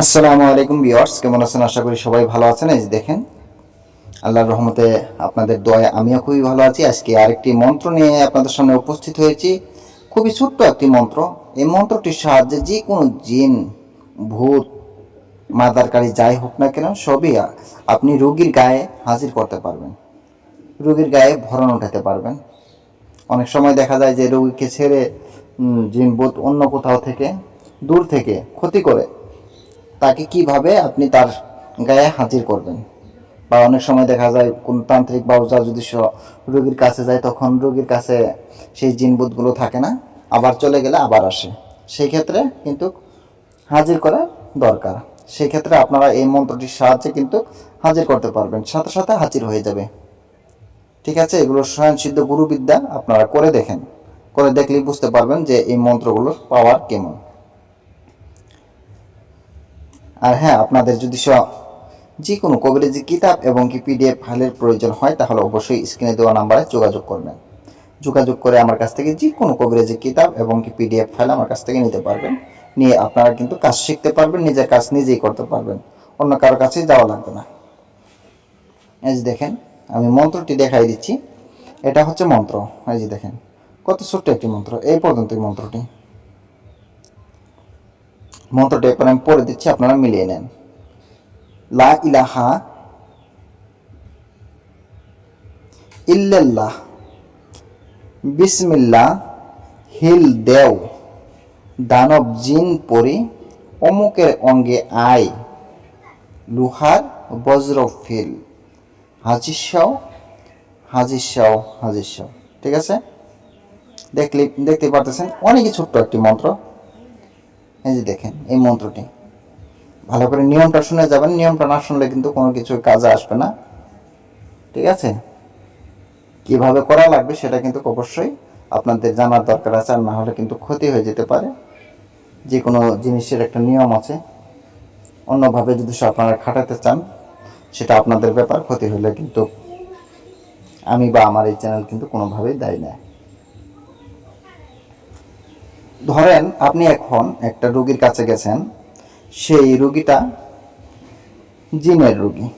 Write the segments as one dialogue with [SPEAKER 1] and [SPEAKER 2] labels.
[SPEAKER 1] আসসালামু আলাইকুম বিয়ার্স কেমন আছেন? আশা করি সবাই ভালো আছেন। এই যে দেখেন, আল্লাহর রহমতে আপনাদের দয়া আমিও খুবই ভালো আছি। আজকে আরেকটি মন্ত্র নিয়ে আপনাদের সামনে উপস্থিত হয়েছি। খুবই ছোট্ট একটি মন্ত্র। এই মন্ত্রটির সাহায্যে যে কোনো জিন, ভূত, মাদারকারী যাই হোক না কেন, সবই আপনি রোগীর গায়ে হাজির করতে পারবেন। রোগীর গায়ে ভরণ উঠাতে পারবেন। অনেক সময় দেখা যায় যে রোগীকে ছেড়ে জিন, ভূত অন্য কোথাও থেকে, দূর থেকে ক্ষতি করে তাকে কীভাবে আপনি তার গায়ে হাজির করবেন? বা অনেক সময় দেখা যায় কোন তান্ত্রিক বা ওঝা যদি রোগীর কাছে যায়, তখন রোগীর কাছে সেই জিনবুতগুলো থাকে না। আবার চলে গেলে আবার আসে। সেই ক্ষেত্রে কিন্তু হাজির করা দরকার। সেই ক্ষেত্রে আপনারা এই মন্ত্রটির সাহায্যে কিন্তু হাজির করতে পারবেন। সাথে সাথে হাজির হয়ে যাবে। ঠিক আছে? এগুলো স্বয়ংসিদ্ধ গুরুবিদ্যা আপনারা করে দেখেন। করে দেখলেই বুঝতে পারবেন যে এই মন্ত্রগুলোর পাওয়ার কেমন। আর হ্যাঁ আপনাদের যদি যে কোনো কবিরাজি কিতাব এবং কি পিডিএফ ফাইলের প্রয়োজন হয়, তাহলে অবশ্যই স্ক্রিনে দেওয়া নাম্বারে যোগাযোগ করবেন। যোগাযোগ করে আমার কাছ থেকে যে কোনো কবিরাজি কিতাব এবং কি পিডিএফ ফাইল আমার কাছ থেকে নিতে পারবেন। নিয়ে আপনারা কিন্তু কাজ শিখতে পারবেন, নিজের কাজ নিজেই করতে পারবেন। অন্য কারও কাছে যাওয়া লাগবে না। এই যে দেখেন, আমি মন্ত্রটি দেখাই দিচ্ছি। এটা হচ্ছে মন্ত্র। এই যে দেখেন, কত ছোট্ট একটি মন্ত্র। এই পর্যন্ত মন্ত্রটি। মন্ত্রটি এখন আমি পড়ে দিচ্ছি, আপনারা মিলিয়ে নেন। লা ইলাহা ইল্লাল্লাহ। বিসমিল্লাহ। হিল দেও। দানব জিন পরি। অমুকের অঙ্গে আই লুহার বজ্র ফিল। হাজির শাও হাজির শাও হাজির শাও ঠিক আছে? দেখলে দেখতে পারতেছেন? অনেকই ছোট্ট একটি মন্ত্র। এই যে দেখেন, এই মন্ত্রটি। ভালো করে নিয়মটা শুনে যাবেন, নিয়মটা না শুনলে কিন্তু কোনো কিছু কাজে আসবে না। ঠিক আছে? কীভাবে করা লাগবে সেটা কিন্তু অবশ্যই আপনাদের জানার দরকার আছে, আর না হলে কিন্তু ক্ষতি হয়ে যেতে পারে। যে কোনো জিনিসের একটা নিয়ম আছে। অন্যভাবে যদি আপনারা খাটাতে চান, সেটা আপনাদের ব্যাপার, ক্ষতি হলে কিন্তু আমি বা আমার এই চ্যানেল কিন্তু কোনোভাবেই দায়ী নেয়। ধরেন আপনি এখন একটা রোগীর কাছে গেছেন, সেই রোগীটা জিনের রোগী।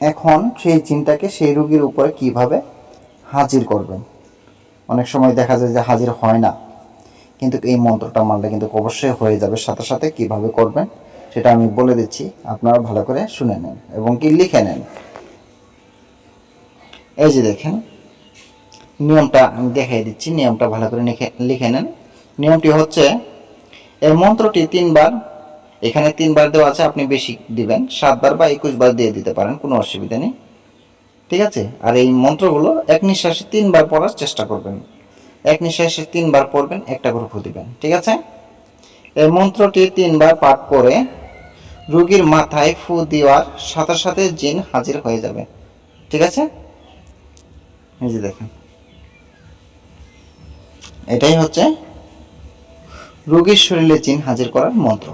[SPEAKER 1] এখন সেই জিনটাকে সেই রোগীর উপরে কীভাবে হাজির করবেন? অনেক সময় দেখা যায় যে হাজির হয় না, কিন্তু এই মন্ত্রটা মারলে কিন্তু অবশ্যই হয়ে যাবে। সাথে সাথে কীভাবে করবেন সেটা আমি বলে দিচ্ছি, আপনারা ভালো করে শুনে নেন এবং কি লিখে নেন। এই যে দেখেন নিয়মটা আমি দেখাই দিচ্ছি, নিয়মটা ভালো করে লিখে নেন। নিয়মটি হচ্ছে এই মন্ত্রটি তিনবার, এখানে তিনবার দেওয়া আছে, আপনি বেশি দিবেন, সাতবার বা একুশ বার দিয়ে দিতে পারেন, কোনো অসুবিধা নেই। ঠিক আছে? আর এই মন্ত্রগুলো এক নিঃশ্বাসে তিনবার পড়ার চেষ্টা করবেন। এক নিঃশ্বাসে তিনবার পড়বেন, একটা করে দিবেন। ঠিক আছে? এই মন্ত্রটি তিনবার পাঠ করে রোগীর মাথায় ফু দেওয়ার সাথে সাথে জিন হাজির হয়ে যাবে। ঠিক আছে? এই যে দেখেন। এটাই হচ্ছে রোগীর শরীরে জিন হাজির করার মন্ত্র।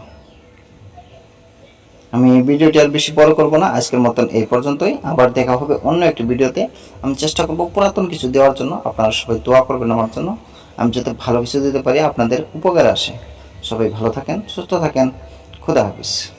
[SPEAKER 1] আমি ভিডিওটি আর বেশি বড় করব না, আজকের মতন এই পর্যন্তই। আবার দেখা হবে অন্য একটি ভিডিওতে। আমি চেষ্টা করব পুরাতন কিছু দেওয়ার জন্য, আপনারা সবাই দোয়া করবেন আমার জন্য। আমি যাতে ভালো কিছু দিতে পারি, আপনাদের উপকার আসে। সবাই ভালো থাকেন, সুস্থ থাকেন। খুদা হাফিজ।